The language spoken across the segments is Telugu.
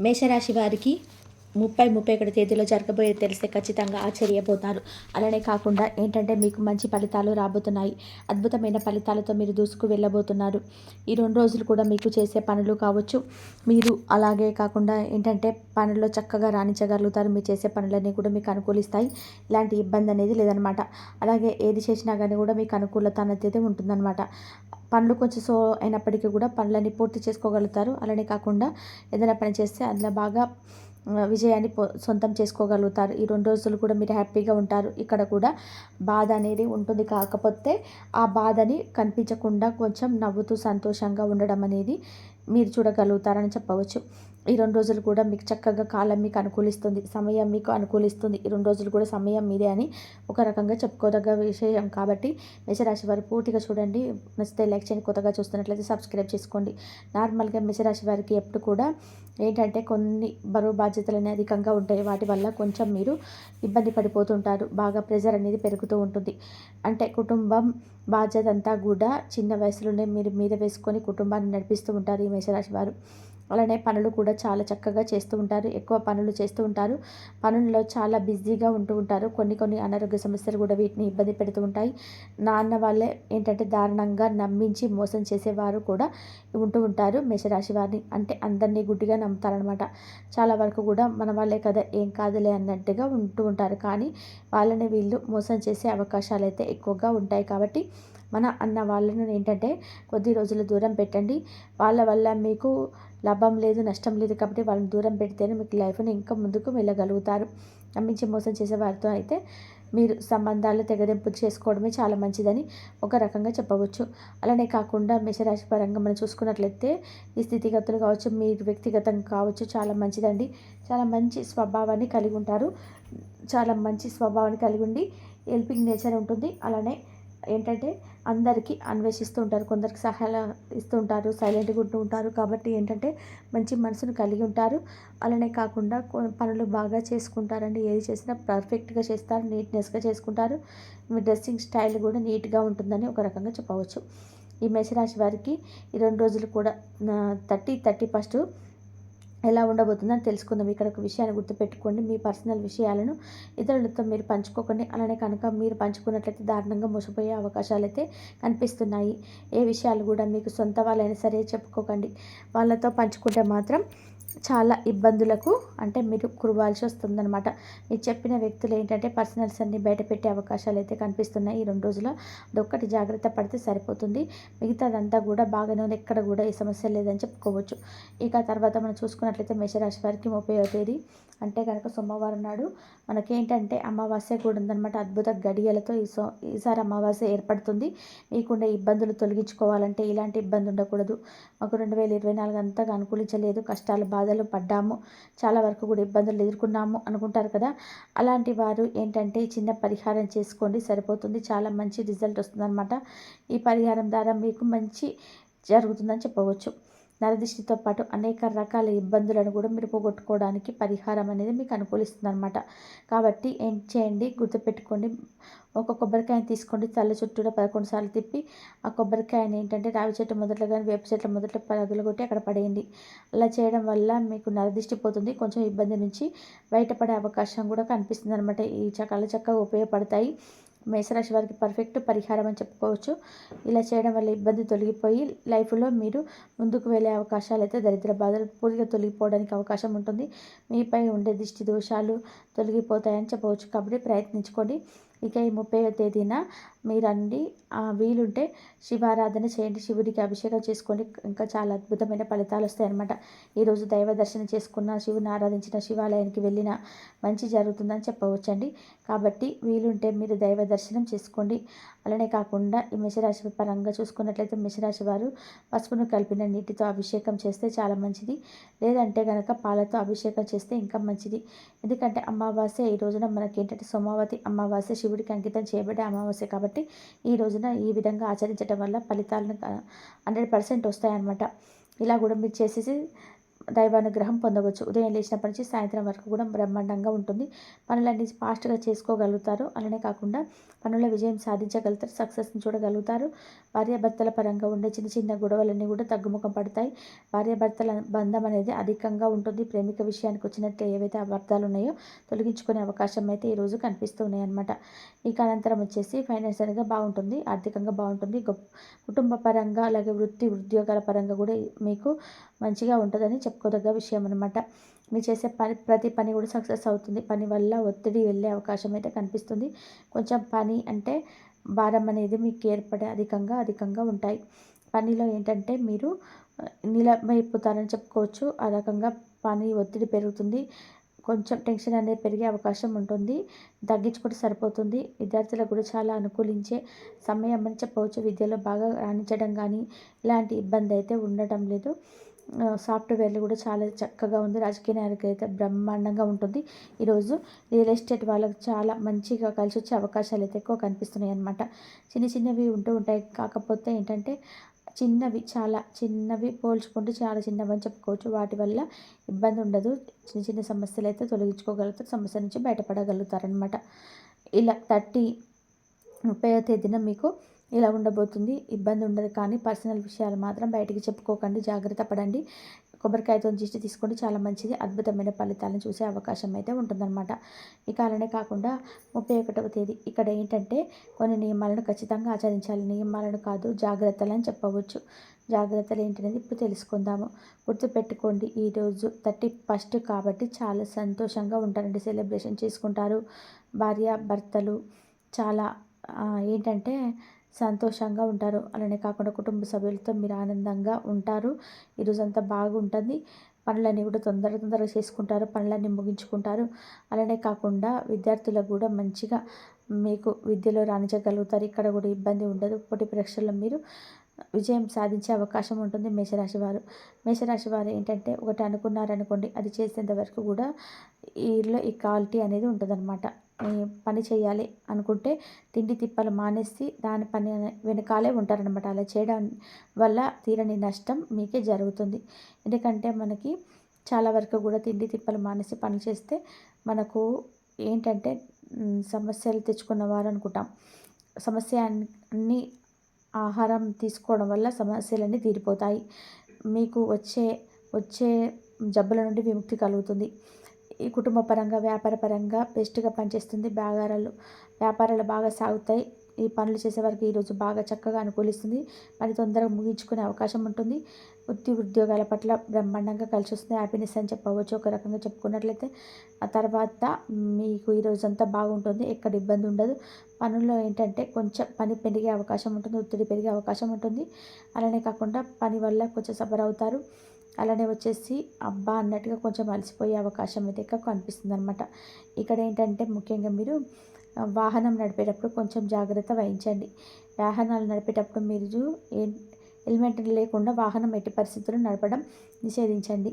మేషరాశి వారికి ముప్పై ముప్పై ఒకటి తేదీలో జరగబోయేది తెలిస్తే ఖచ్చితంగా ఆశ్చర్యపోతారు. అలానే కాకుండా ఏంటంటే మీకు మంచి ఫలితాలు రాబోతున్నాయి. అద్భుతమైన ఫలితాలతో మీరు దూసుకు వెళ్ళబోతున్నారు. ఈ రెండు రోజులు కూడా మీకు చేసే పనులు కావచ్చు. మీరు అలాగే కాకుండా ఏంటంటే పనుల్లో చక్కగా రాణించగలుగుతారు. మీరు చేసే పనులన్నీ కూడా మీకు అనుకూలిస్తాయి. ఇలాంటి ఇబ్బంది అనేది లేదనమాట. అలాగే ఏది చేసినా కానీ కూడా మీకు అనుకూలత అనేది ఉంటుందన్నమాట పనులు కొంచెం సో అయినప్పటికీ కూడా పనులన్నీ పూర్తి చేసుకోగలుగుతారు. అలానే కాకుండా ఏదైనా పని చేస్తే అందులో బాగా విజయాన్ని సొంతం చేసుకోగలుగుతారు. ఈ రెండు రోజులు కూడా మీరు హ్యాపీగా ఉంటారు. ఇక్కడ కూడా బాధ అనేది ఉంటుంది. కాకపోతే ఆ బాధని కనిపించకుండా కొంచెం నవ్వుతూ సంతోషంగా ఉండడం అనేది మీరు చూడగలుగుతారని చెప్పవచ్చు. ఈ రెండు రోజులు కూడా మీకు చక్కగా కాలం మీకు అనుకూలిస్తుంది. సమయం మీకు అనుకూలిస్తుంది. ఈ రెండు రోజులు కూడా సమయం మీదే అని ఒక రకంగా చెప్పుకోదగ్గ విషయం కాబట్టి మేషరాశి వారు పూర్తిగా చూడండి. నచ్చితే లైక్ చేయండి. కొత్తగా చూస్తున్నట్లయితే సబ్స్క్రైబ్ చేసుకోండి. నార్మల్గా మేషరాశి వారికి ఎప్పుడు కూడా ఏంటంటే కొన్ని బరువు బాధ్యతలు అనేవి అధికంగా ఉంటాయి. వాటి వల్ల కొంచెం మీరు ఇబ్బంది పడిపోతుంటారు. బాగా ప్రెజర్ అనేది పెరుగుతూ ఉంటుంది. అంటే కుటుంబం బాధ్యత అంతా కూడా చిన్న వయసులోనే మీరు మీద వేసుకొని కుటుంబాన్ని నడిపిస్తూ ఉంటారు. ఈ మేషరాశి వారు. అలానే పనులు కూడా చాలా చక్కగా చేస్తూ ఉంటారు. ఎక్కువ పనులు చేస్తూ ఉంటారు. పనుల్లో చాలా బిజీగా ఉంటూ ఉంటారు. కొన్ని కొన్ని అనారోగ్య సమస్యలు కూడా వీటిని ఇబ్బంది పెడుతూ ఉంటాయి. నాన్న వాళ్ళే ఏంటంటే దారుణంగా నమ్మించి మోసం చేసేవారు కూడా ఉంటూ ఉంటారు మేషరాశి వారిని. అంటే అందరినీ గుడ్డిగా నమ్ముతారనమాట చాలా వరకు కూడా మన వాళ్ళే కదా ఏం కాదులే అన్నట్టుగా ఉంటూ ఉంటారు. కానీ వాళ్ళని వీళ్ళు మోసం చేసే అవకాశాలు అయితే ఎక్కువగా ఉంటాయి. కాబట్టి మన అన్న వాళ్ళను ఏంటంటే కొద్ది రోజులు దూరం పెట్టండి. వాళ్ళ వల్ల మీకు లాభం లేదు నష్టం లేదు కాబట్టి వాళ్ళని దూరం పెడితేనే మీకు లైఫ్ని ఇంకా ముందుకు వెళ్ళగలుగుతారు. నమ్మించి మోసం చేసే వారితో అయితే మీరు సంబంధాలు తెగదెంపు చేసుకోవడమే చాలా మంచిదని ఒక రకంగా చెప్పవచ్చు. అలానే కాకుండా మేషరాశి పరంగా మనం చూసుకున్నట్లయితే ఈ స్థితిగతులు కావచ్చు మీరు వ్యక్తిగతంగా కావచ్చు చాలా మంచిదండి. చాలా మంచి స్వభావాన్ని కలిగి ఉంటారు. చాలా మంచి స్వభావాన్ని కలిగి ఉండి హెల్పింగ్ నేచర్ ఉంటుంది. అలానే ఏంటంటే అందరికీ అన్వేషిస్తూ ఉంటారు. కొందరికి సహాయం ఇస్తూ ఉంటారు సైలెంట్గా ఉంటూ ఉంటారు. కాబట్టి ఏంటంటే మంచి మనసును కలిగి ఉంటారు. అలానే కాకుండా పనులు బాగా చేసుకుంటారండి. ఏది చేసినా పర్ఫెక్ట్గా చేస్తారు. నీట్నెస్గా చేసుకుంటారు. మీ డ్రెస్సింగ్ స్టైల్ కూడా నీట్గా ఉంటుందని ఒక రకంగా చెప్పవచ్చు. ఈ మేషరాశి వారికి ఈ రెండు రోజులు కూడా థర్టీ థర్టీ ఫస్ట్ ఎలా ఉండబోతుందని తెలుసుకుందాం. ఇక్కడ ఒక విషయాన్ని గుర్తుపెట్టుకోండి. మీ పర్సనల్ విషయాలను ఇతరులతో మీరు పంచుకోకండి. అలానే కనుక మీరు పంచుకున్నట్లయితే దారుణంగా మోసపోయే అవకాశాలు అయితే కనిపిస్తున్నాయి. ఏ విషయాలు కూడా మీకు సొంత వాళ్ళైనా సరే చెప్పుకోకండి. వాళ్ళతో పంచుకుంటే మాత్రం చాలా ఇబ్బందులకు అంటే మీరు కురవాల్సి వస్తుందన్నమాట. మీరు చెప్పిన వ్యక్తులు ఏంటంటే పర్సనల్స్ అన్ని బయట పెట్టే అవకాశాలు అయితే కనిపిస్తున్నాయి ఈ రెండు రోజుల్లో. అదొక్కటి జాగ్రత్త పడితే సరిపోతుంది. మిగతాదంతా కూడా బాగానే ఉంది. ఎక్కడ కూడా ఏ సమస్య లేదని చెప్పుకోవచ్చు. ఇక తర్వాత మనం చూసుకున్నట్లయితే మేషరాశి వారికి ముప్పై తేదీ. అంటే కనుక సోమవారం నాడు మనకేంటంటే అమావాస్య కూడా ఉందన్నమాట. అద్భుత గడియలతో ఈ సో ఈసారి అమావాస్య ఏర్పడుతుంది. మీకుండే ఇబ్బందులు తొలగించుకోవాలంటే ఇలాంటి ఇబ్బంది ఉండకూడదు మాకు రెండు వేల ఇరవై నాలుగు అంతగా అనుకూలించలేదు. కష్టాలు బాధలు పడ్డాము. చాలా వరకు కూడా ఇబ్బందులు ఎదుర్కొన్నాము అనుకుంటారు కదా. అలాంటి వారు ఏంటంటే చిన్న పరిహారం చేసుకోండి సరిపోతుంది. చాలా మంచి రిజల్ట్ వస్తుందన్నమాట. ఈ పరిహారం ద్వారా మీకు మంచి జరుగుతుందని చెప్పవచ్చు. నరదిష్టితో పాటు అనేక రకాల ఇబ్బందులను కూడా మీరు పోగొట్టుకోవడానికి పరిహారం అనేది మీకు అనుకూలిస్తుంది అనమాట కాబట్టి ఏం చేయండి గుర్తుపెట్టుకోండి. ఒక కొబ్బరికాయని తీసుకోండి. తల చుట్టూరా పదకొండు సార్లు తిప్పి ఆ కొబ్బరికాయని ఏంటంటే రావి చెట్టు మొదట్లో కానీ వేప చెట్ల మొదట్లో పరుగులు కొట్టి అక్కడ పడేయండి. అలా చేయడం వల్ల మీకు నరదిష్టి పోతుంది. కొంచెం ఇబ్బంది నుంచి బయటపడే అవకాశం కూడా కనిపిస్తుంది అనమాట ఈ చక్కలు చక్కగా ఉపయోగపడతాయి. మేషరాశి వారికి పర్ఫెక్ట్ పరిహారం అని చెప్పుకోవచ్చు. ఇలా చేయడం వల్ల ఇబ్బంది తొలగిపోయి లైఫ్లో మీరు ముందుకు వెళ్ళే అవకాశాలు అయితే దరిద్ర బాధలు పూర్తిగా తొలగిపోవడానికి అవకాశం ఉంటుంది. మీపై ఉండే దిష్టి దోషాలు తొలగిపోతాయని చెప్పవచ్చు. కాబట్టి ప్రయత్నించుకోండి. ఇక ఈ ముప్పై తేదీన మీరండి వీలుంటే శివారాధన చేయండి శివుడికి అభిషేకం చేసుకోండి. ఇంకా చాలా అద్భుతమైన ఫలితాలు వస్తాయన్నమాట. ఈరోజు దైవ దర్శనం చేసుకున్న శివుని ఆరాధించిన శివాలయానికి వెళ్ళిన మంచి జరుగుతుందని చెప్పవచ్చండి. కాబట్టి వీలుంటే మీరు దైవ దర్శనం చేసుకోండి. అలానే కాకుండా ఈ మేషరాశి పరంగా చూసుకున్నట్లయితే మేషరాశి వారు పసుపును కలిపిన నీటితో అభిషేకం చేస్తే చాలా మంచిది. లేదంటే కనుక పాలతో అభిషేకం చేస్తే ఇంకా మంచిది. ఎందుకంటే అమావాస్య ఈ రోజున మనకి ఏంటంటే సోమావతి అమావాస్య శివుడికి అంకితం చేయబడే అమావాస్య కాబట్టి ఈ రోజున ఈ విధంగా ఆచరించడం వల్ల ఫలితాలను హండ్రెడ్ పర్సెంట్ వస్తాయన్నమాట. ఇలా కూడా మీరు చేసేసి దైవానుగ్రహం పొందవచ్చు. ఉదయం లేచినప్పటి నుంచి సాయంత్రం వరకు కూడా బ్రహ్మాండంగా ఉంటుంది. పనులన్నీ ఫాస్ట్గా చేసుకోగలుగుతారు. అలానే కాకుండా పనుల విజయం సాధించగలుగుతారు. సక్సెస్ని చూడగలుగుతారు. భార్యాభర్తల పరంగా ఉండే చిన్న చిన్న గొడవలన్నీ కూడా తగ్గుముఖం పడతాయి. భార్యాభర్తల బంధం అనేది అధికంగా ఉంటుంది. ప్రేమిక విషయానికి వచ్చినట్లే ఏవైతే అబద్ధాలు ఉన్నాయో తొలగించుకునే అవకాశం అయితే ఈరోజు కనిపిస్తున్నాయి అనమాట ఇక అనంతరం వచ్చేసి ఫైనాన్షియల్గా బాగుంటుంది. ఆర్థికంగా బాగుంటుంది. గొప్ప కుటుంబ పరంగా అలాగే వృత్తి ఉద్యోగాల పరంగా కూడా మీకు మంచిగా ఉంటుందని చెప్పుకోదగ్గ విషయం అనమాట మీరు చేసే పని ప్రతి పని కూడా సక్సెస్ అవుతుంది. పని వల్ల ఒత్తిడి వెళ్ళే అవకాశం అయితే కనిపిస్తుంది. కొంచెం పని అంటే భారం అనేది మీకు ఏర్పడే అధికంగా అధికంగా ఉంటాయి. పనిలో ఏంటంటే మీరు నిలమైపోతారని చెప్పుకోవచ్చు. ఆ రకంగా పని ఒత్తిడి పెరుగుతుంది. కొంచెం టెన్షన్ అనేది పెరిగే అవకాశం ఉంటుంది. తగ్గించుకుంటే సరిపోతుంది. విద్యార్థులకు కూడా చాలా అనుకూలించే సమయం అని చెప్పవచ్చు. విద్యలో బాగా రాణించడం కానీ ఇలాంటి ఇబ్బంది అయితే ఉండటం లేదు. సాఫ్ట్వేర్లు కూడా చాలా చక్కగా ఉంది. రాజకీయ నాయకులు అయితే బ్రహ్మాండంగా ఉంటుంది. ఈరోజు రియల్ ఎస్టేట్ వాళ్ళకి చాలా మంచిగా కలిసి వచ్చే అవకాశాలు అయితే ఎక్కువ కనిపిస్తున్నాయి అన్నమాట. చిన్న చిన్నవి ఉంటూ ఉంటాయి. కాకపోతే ఏంటంటే చిన్నవి చాలా చిన్నవి పోల్చుకుంటే చాలా చిన్నవి అని చెప్పుకోవచ్చు. వాటి వల్ల ఇబ్బంది ఉండదు. చిన్న చిన్న సమస్యలు అయితే తొలగించుకోగలుగుతారు. సమస్య నుంచి బయటపడగలుగుతారనమాట ఇలా థర్టీ ముప్పై తేదీన మీకు ఇలా ఉండబోతుంది. ఇబ్బంది ఉండదు కానీ పర్సనల్ విషయాలు మాత్రం బయటికి చెప్పుకోకండి. జాగ్రత్త పడండి. కొబ్బరికాయతో దిష్టి తీసుకోండి. చాలా మంచిది. అద్భుతమైన ఫలితాలను చూసే అవకాశం అయితే ఉంటుందన్నమాట. ఇక అలానే కాకుండా ముప్పై ఒకటవ తేదీ ఇక్కడ ఏంటంటే కొన్ని నియమాలను ఖచ్చితంగా ఆచరించాలి. నియమాలను కాదు జాగ్రత్తలు అని చెప్పవచ్చు. జాగ్రత్తలు ఏంటనేది ఇప్పుడు తెలుసుకుందాము. గుర్తుపెట్టుకోండి ఈరోజు థర్టీ ఫస్ట్ కాబట్టి చాలా సంతోషంగా ఉంటారండి. సెలబ్రేషన్ చేసుకుంటారు. భార్య భర్తలు చాలా ఏంటంటే సంతోషంగా ఉంటారు. అలానే కాకుండా కుటుంబ సభ్యులతో మీరు ఆనందంగా ఉంటారు. ఈరోజంతా బాగుంటుంది. పనులన్నీ కూడా తొందర తొందరగా చేసుకుంటారు. పనులన్నీ ముగించుకుంటారు. అలానే కాకుండా విద్యార్థులకు కూడా మంచిగా మీకు విద్యలో రాణించగలుగుతారు. ఇక్కడ కూడా ఇబ్బంది ఉండదు. పోటీ పరీక్షల్లో మీరు విజయం సాధించే అవకాశం ఉంటుంది మేషరాశి వారు. మేషరాశి వారు ఏంటంటే ఒకటి అనుకున్నారనుకోండి అది చేసేంత వరకు కూడా వీళ్ళలో ఈ క్వాలిటీ అనేది ఉంటుందన్నమాట. పని చేయాలి అనుకుంటే తిండి తిప్పలు మానేసి దాని పని వెనకాలే ఉంటారనమాట అలా చేయడం వల్ల తీరని నష్టం మీకే జరుగుతుంది. ఎందుకంటే మనకి చాలా వరకు కూడా తిండి తిప్పలు మానేసి పని చేస్తే మనకు ఏంటంటే సమస్యలు తెచ్చుకున్న వారు అనుకుంటాం. సమస్య అన్ని ఆహారం తీసుకోవడం వల్ల సమస్యలన్నీ తీరిపోతాయి. మీకు వచ్చే వచ్చే జబ్బుల నుండి విముక్తి కలుగుతుంది. ఈ కుటుంబ పరంగా వ్యాపార పరంగా బెస్ట్గా పనిచేస్తుంది. వ్యాపారాలు వ్యాపారాలు బాగా సాగుతాయి. ఈ పనులు చేసేవారికి ఈరోజు బాగా చక్కగా అనుకూలిస్తుంది. పని తొందరగా ముగించుకునే అవకాశం ఉంటుంది. వృత్తి ఉద్యోగాల పట్ల బ్రహ్మాండంగా కలిసి వస్తుంది. హ్యాపీనెస్ అని చెప్పవచ్చు. ఒక రకంగా చెప్పుకున్నట్లయితే. ఆ తర్వాత మీకు ఈరోజు అంతా బాగుంటుంది. ఎక్కడ ఇబ్బంది ఉండదు. పనుల్లో ఏంటంటే కొంచెం పని పెరిగే అవకాశం ఉంటుంది. ఒత్తిడి పెరిగే అవకాశం ఉంటుంది. అలానే కాకుండా పని వల్ల కొంచెం సఫర్ అవుతారు. అలానే వచ్చేసి అబ్బా అన్నట్టుగా కొంచెం అలసిపోయే అవకాశం అయితే ఎక్కువ కనిపిస్తుంది అనమాట ఇక్కడ ఏంటంటే ముఖ్యంగా మీరు వాహనం నడిపేటప్పుడు కొంచెం జాగ్రత్త వహించండి. వాహనాలు నడిపేటప్పుడు మీరు హెల్మెట్ లేకుండా వాహనం ఎట్టి పరిస్థితుల్లో నడపడం నిషేధించండి.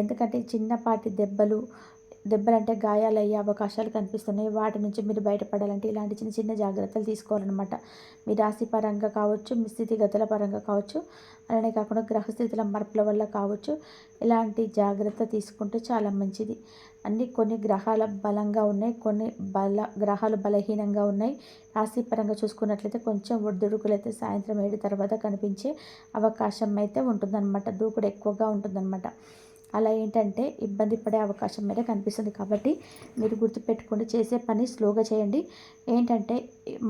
ఎందుకంటే చిన్నపాటి దెబ్బలు దెబ్బలంటే గాయాలు అయ్యే అవకాశాలు కనిపిస్తున్నాయి. వాటి నుంచి మీరు బయటపడాలంటే ఇలాంటి చిన్న చిన్న జాగ్రత్తలు తీసుకోవాలన్నమాట. మీ రాశి పరంగా కావచ్చు మీ స్థితిగతుల పరంగా కావచ్చు అలానే కాకుండా గ్రహస్థితుల మార్పుల వల్ల కావచ్చు ఇలాంటి జాగ్రత్త తీసుకుంటే చాలా మంచిది. అన్ని కొన్ని గ్రహాల బలంగా ఉన్నాయి కొన్ని బల గ్రహాలు బలహీనంగా ఉన్నాయి. రాశి పరంగా చూసుకున్నట్లయితే కొంచెం ఒడిదుడుకులు అయితే సాయంత్రం ఏడు తర్వాత కనిపించే అవకాశం అయితే ఉంటుందన్నమాట. దూకుడు ఎక్కువగా ఉంటుందన్నమాట. అలా ఏంటంటే ఇబ్బంది పడే అవకాశం మీద కనిపిస్తుంది కాబట్టి మీరు గుర్తుపెట్టుకోండి చేసే పని స్లోగా చేయండి. ఏంటంటే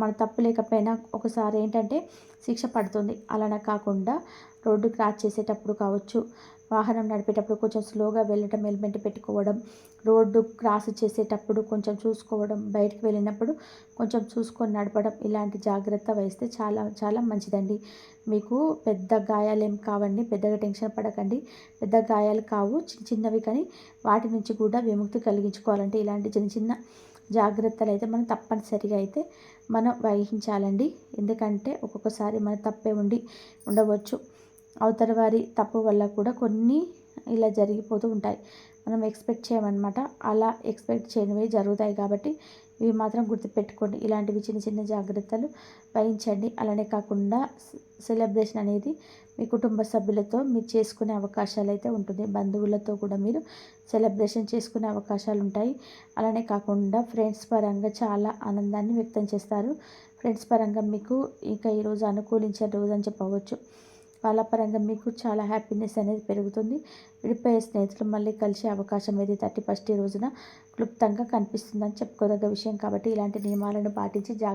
మన తప్పు లేకపోయినా ఒకసారి ఏంటంటే శిక్ష పడుతుంది. అలానే కాకుండా రోడ్డు క్రాస్ చేసేటప్పుడు కావచ్చు వాహనం నడిపేటప్పుడు కొంచెం స్లోగా వెళ్ళటం హెల్మెట్ పెట్టుకోవడం రోడ్డు క్రాస్ చేసేటప్పుడు కొంచెం చూసుకోవడం బయటకు వెళ్ళినప్పుడు కొంచెం చూసుకొని నడపడం ఇలాంటి జాగ్రత్త వహిస్తే చాలా చాలా మంచిదండి. మీకు పెద్ద గాయాలు ఏం కావండి పెద్దగా టెన్షన్ పడకండి. పెద్ద గాయాలు కావు చిన్న చిన్నవి కానీ వాటి నుంచి కూడా విముక్తి కలిగించుకోవాలంటే ఇలాంటి చిన్న చిన్న జాగ్రత్తలు అయితే మనం తప్పనిసరిగా అయితే మనం వహించాలండి. ఎందుకంటే ఒక్కొక్కసారి మన తప్పే ఉండి ఉండవచ్చు. అవతల వారి తప్పు వల్ల కూడా కొన్ని ఇలా జరిగిపోతూ ఉంటాయి. మనం ఎక్స్పెక్ట్ చేయమన్నమాట. అలా ఎక్స్పెక్ట్ చేయనివి జరుగుతాయి కాబట్టి ఇవి మాత్రం గుర్తుపెట్టుకోండి. ఇలాంటివి చిన్న చిన్న జాగ్రత్తలు వహించండి. అలానే కాకుండా సెలబ్రేషన్ అనేది మీ కుటుంబ సభ్యులతో మీరు చేసుకునే అవకాశాలు అయితే ఉంటుంది. బంధువులతో కూడా మీరు సెలబ్రేషన్ చేసుకునే అవకాశాలు ఉంటాయి. అలానే కాకుండా ఫ్రెండ్స్ పరంగా చాలా ఆనందాన్ని వ్యక్తం చేస్తారు. ఫ్రెండ్స్ పరంగా మీకు ఇంకా ఈరోజు అనుకూలించే రోజు అని చెప్పవచ్చు. వాళ్ళ పరంగా మీకు చాలా హ్యాపీనెస్ అనేది పెరుగుతుంది. విడిపోయే స్నేహితులు మళ్ళీ కలిసే అవకాశం అయితే థర్టీ ఫస్ట్ రోజున క్లుప్తంగా కనిపిస్తుందని చెప్పుకోదగ్గ విషయం కాబట్టి ఇలాంటి నియమాలను పాటించి జాగ్రత్త